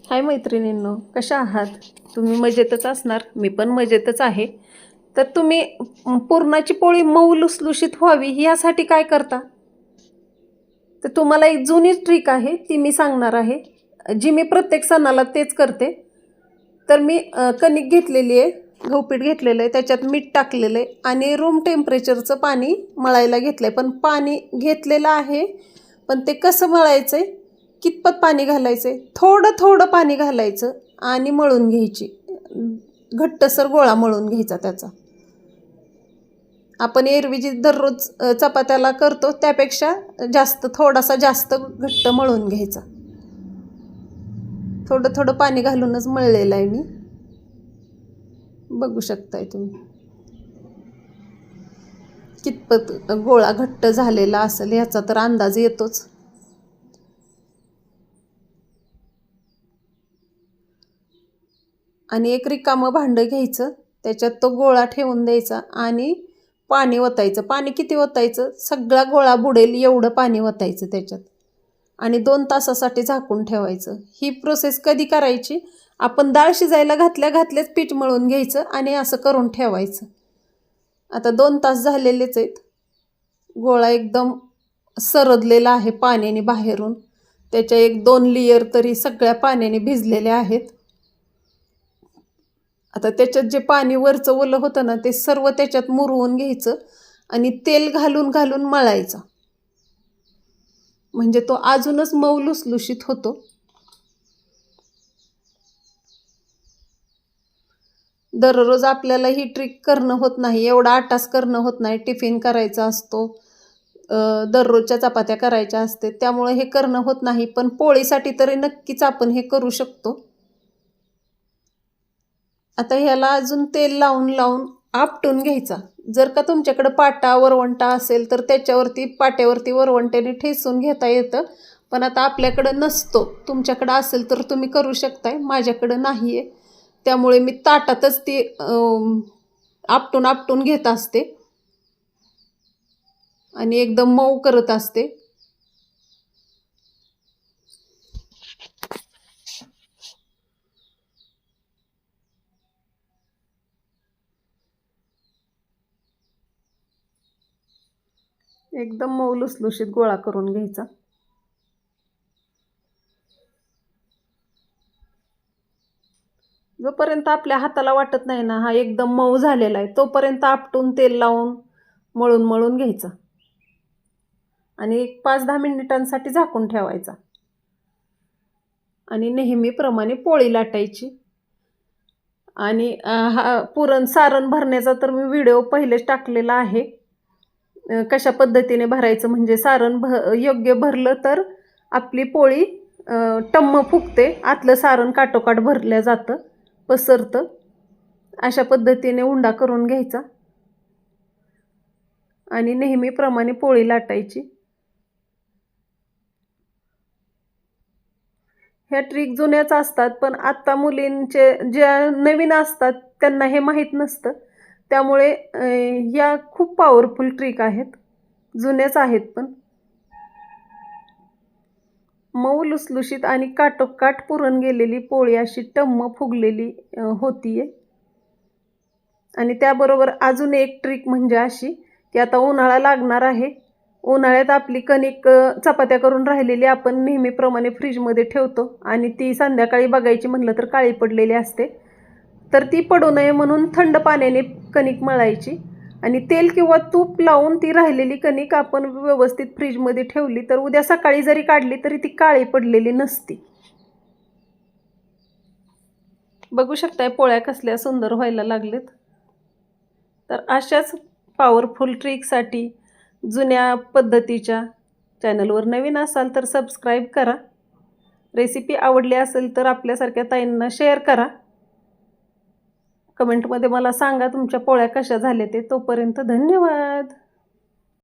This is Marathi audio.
हाय मैत्रिणींनो कशा आहात? तुम्ही मजेतच असणार मी पण मजेतच आहे. तर तुम्ही पुरणाची पोळी मऊ लुसलुशीत व्हावी यासाठी काय करता? तर तुम्हाला एक जुनी ट्रिक आहे ती मी सांगणार आहे. जी मी प्रत्येक सणाला तेच करते. तर मी कणिक घेतलेली आहे गहूपीठ घेतलेलं आहे त्याच्यात मीठ टाकलेलं आहे आणि रूम टेम्परेचरचं पाणी मळायला घेतलं आहे पण पाणी घेतलेलं आहे पण ते कसं मळायचं आहे कितपत पाणी घालायचं? आहे थोडं थोडं पाणी घालायचं आणि मळून घ्यायची. घट्टसर गोळा मळून घ्यायचा त्याचा. आपण एरवी जी दररोज चपात्याला करतो त्यापेक्षा जास्त थोडासा जास्त घट्ट मळून घ्यायचा. थोडं थोडं पाणी घालूनच मळलेलं आहे मी. बघू शकताय तुम्ही. कितपत गोळा घट्ट झालेला असेल याचा तर अंदाज येतोच. आणि एक रिकामं भांडं घ्यायचं त्याच्यात तो गोळा ठेवून द्यायचा आणि पाणी ओतायचं. पाणी किती ओतायचं? सगळा गोळा बुडेल एवढं पाणी ओतायचं त्याच्यात. आणि दोन तासासाठी झाकून ठेवायचं. ही प्रोसेस कधी करायची? आपण डाळ शिजायला घातल्या घातल्याच पीठ मळून घ्यायचं आणि असं करून ठेवायचं. आता दोन तास झालेलेच आहेत. गोळा एकदम सरदलेला आहे पाण्याने बाहेरून. त्याच्या एक दोन लेयर तरी सगळ्या पाण्याने भिजलेल्या आहेत. आता त्याच्यात जे पाणी वरचं ओलं होतं ना ते सर्व त्याच्यात मुरवून घ्यायचं आणि तेल घालून घालून मळायचं. म्हणजे तो अजूनच मऊ लुसलुशीत होतो. दररोज आपल्याला ही ट्रिक करणं होत नाही एवढा आटास करणं होत नाही. टिफिन करायचा असतो दररोजच्या चपात्या करायच्या असते. त्यामुळे हे करणं होत नाही पण पोळीसाठी तरी नक्कीच आपण हे करू शकतो. आता ह्याला अजून तेल लावून लावून आपटून घ्यायचा. जर का तुमच्याकडं पाटा वरवंटा असेल तर त्याच्यावरती पाट्यावरती वरवंट्याने ठेसून घेता येतं. पण आता आपल्याकडं नसतो. तुमच्याकडं असेल तर तुम्ही करू शकताय. माझ्याकडं नाही आहे त्यामुळे मी ताटातच ती आपटून आपटून घेत असते. आणि एकदम मऊ करत असते. एकदम मऊ लुसलुशीत गोळा करून घ्यायचा. जोपर्यंत आपल्या हाताला वाटत नाही ना हा एकदम मऊ झालेला आहे तोपर्यंत आपटून तेल लावून मळून मळून घ्यायचा. आणि एक पाच दहा मिनिटांसाठी झाकून ठेवायचा. आणि नेहमीप्रमाणे पोळी लाटायची. आणि हा पुरण सारण भरण्याचा तर मी व्हिडिओ पहिलेच टाकलेला आहे. कशा पद्धतीने भरायचं? म्हणजे सारण भ योग्य भरलं तर आपली पोळी टम्म फुगते. आतलं सारण काटोकाट भरलं जातं पसरतं. अशा पद्धतीने उंडा करून घ्यायचा. आणि नेहमीप्रमाणे पोळी लाटायची. ह्या ट्रिक जुन्याच असतात पण आत्ता मुलींचे ज्या नवीन असतात त्यांना हे माहीत नसतं. त्यामुळे या खूप पॉवरफुल ट्रिक आहेत. जुन्याच आहेत पण. मऊ लुसलुशीत आणि काटोकाट पुरण गेलेली पोळी अशी टम्म फुगलेली होतीये. आणि त्याबरोबर अजून एक ट्रिक म्हणजे अशी की आता उन्हाळा लागणार आहे. उन्हाळ्यात आपली कणिक चपात्या करून राहिलेली आपण नेहमीप्रमाणे फ्रीजमध्ये ठेवतो. आणि ती संध्याकाळी बघायची म्हटलं तर काळी पडलेली असते. तर ती पडू नये म्हणून थंड पाण्याने कणिक मळायची. आणि तेल किंवा तूप लावून ती राहिलेली कणिक आपण व्यवस्थित फ्रीजमध्ये ठेवली तर उद्या सकाळी जरी काढली तरी ती काळी पडलेली नसती. बघू शकताय पोळ्या कसल्या सुंदर व्हायला लागलेत. तर अशाच पॉवरफुल ट्रिकसाठी जुन्या पद्धतीच्या चॅनलवर नवीन असाल तर सबस्क्राईब करा. रेसिपी आवडली असेल तर आपल्यासारख्या ताईंना शेअर करा. कमेंटमध्ये मला सांगा तुमच्या पोळ्या कशा झाल्या ते. तोपर्यंत धन्यवाद.